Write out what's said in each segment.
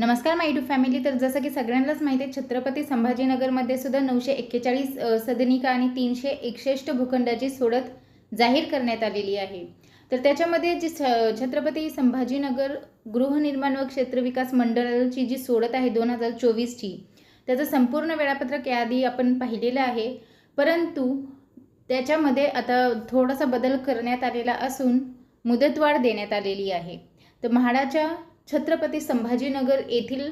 नमस्कार माय to family तर जसं की सगळ्यांनाच माहिती आहे छत्रपती संभाजीनगरमध्ये सुद्धा नऊशे एक्केचाळीस सदनिका आणि तीनशे एकसष्ट भूखंडाची सोडत जाहीर करण्यात आलेली आहे. तर त्याच्यामध्ये जी छ- छत्रपती संभाजीनगर गृहनिर्माण व क्षेत्रविकास मंडळाची जी सोडत आहे दोन हजार चोवीसची त्याचं संपूर्ण वेळापत्रक याआधी आपण पाहिलेलं आहे. परंतु त्याच्यामध्ये आता थोडासा बदल करण्यात आलेला असून मुदतवाढ देण्यात आलेली आहे. तर म्हाडाच्या छत्रपती संभाजीनगर येथील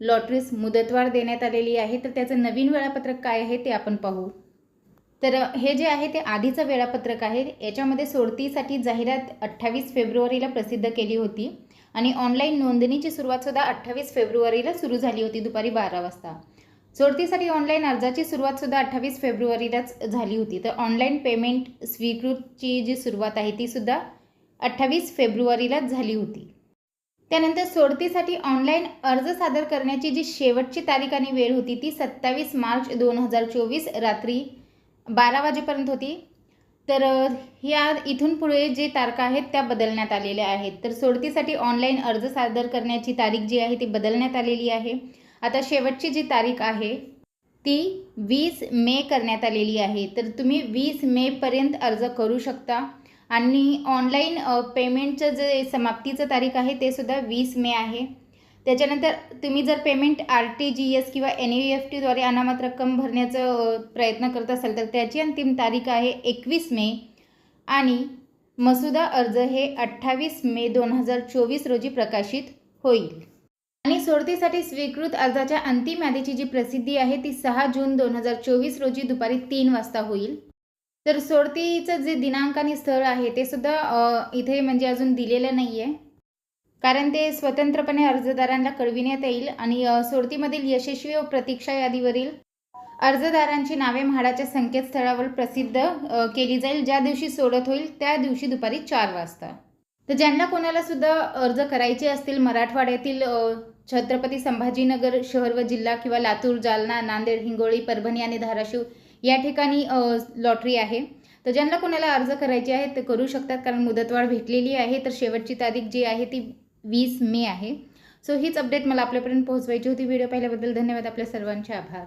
लॉटरीस मुदतवाढ देण्यात आलेली आहे. तर त्याचं नवीन वेळापत्रक काय आहे ते आपण पाहू. तर हे जे आहे ते आधीचं वेळापत्रक आहे. याच्यामध्ये सोडतीसाठी जाहिरात अठ्ठावीस फेब्रुवारीला प्रसिद्ध केली होती आणि ऑनलाईन नोंदणीची सुरुवातसुद्धा अठ्ठावीस फेब्रुवारीला सुरू झाली होती दुपारी बारा वाजता. सोडतीसाठी ऑनलाईन अर्जाची सुरुवातसुद्धा अठ्ठावीस फेब्रुवारीलाच झाली होती. तर ऑनलाईन पेमेंट स्वीकृतची जी सुरुवात आहे तीसुद्धा अठ्ठावीस फेब्रुवारीलाच झाली होती. त्यानंतर सोडतीसाठी ऑनलाईन अर्ज सादर करण्याची जी शेवटची तारीख आणि वेळ होती ती सत्तावीस मार्च दोन हजार चोवीस रात्री बारा वाजेपर्यंत होती. तर ह्या इथून पुढे जे तारखा आहेत त्या बदलण्यात आलेल्या आहेत. तर सोडतीसाठी ऑनलाईन अर्ज सादर करण्याची तारीख जी आहे ती बदलण्यात आलेली आहे. आता शेवटची जी तारीख आहे ती वीस मे करण्यात आलेली आहे. तर तुम्ही वीस मेपर्यंत अर्ज करू शकता. आणि ऑनलाईन पेमेंटचं जे समाप्तीचं तारीख आहे ते सुद्धा वीस मे आहे. त्याच्यानंतर तुम्ही जर payment R T G S किंवा एन ई एफ टीद्वारे अनामत रक्कम भरण्याचा प्रयत्न करत असाल तर त्याची अंतिम तारीख आहे एकवीस मे. आणि मसुदा अर्ज हे अठ्ठावीस मे दोन हजार चोवीस रोजी प्रकाशित होईल. आणि सोडतीसाठी स्वीकृत अर्जाच्या अंतिम यादीची जी प्रसिद्धी आहे ती सहा जून दोन हजार चोवीस रोजी दुपारी तीन वाजता होईल. तर सोडतीचं जे दिनांक आणि स्थळ आहे ते सुद्धा इथे म्हणजे अजून दिलेलं नाही आहे कारण ते स्वतंत्रपणे अर्जदारांना कळविण्यात येईल आणि सोडतीमधील यशस्वी व प्रतीक्षा यादीवरील अर्जदारांची नावे म्हाडाच्या संकेतस्थळावर प्रसिद्ध केली जाईल. ज्या दिवशी सोडत होईल त्या दिवशी दुपारी चार वाजता. तर ज्यांना कोणाला सुद्धा अर्ज करायचे असतील मराठवाड्यातील छत्रपती संभाजीनगर शहर व जिल्हा किंवा लातूर जालना नांदेड हिंगोळी परभणी आणि धाराशिव या ठिकाणी लॉटरी आहे. तर ज्यांना कोणाला अर्ज करायचे आहे ते करू शकतात कारण मुदतवाढ भेटलेली आहे. तर शेवटची तारीख जी आहे ती वीस मे आहे. सो हीच अपडेट मला आपल्यापर्यंत पोहोचवायची होती. व्हिडिओ पाहिल्याबद्दल धन्यवाद. आपल्या सर्वांचे आभार.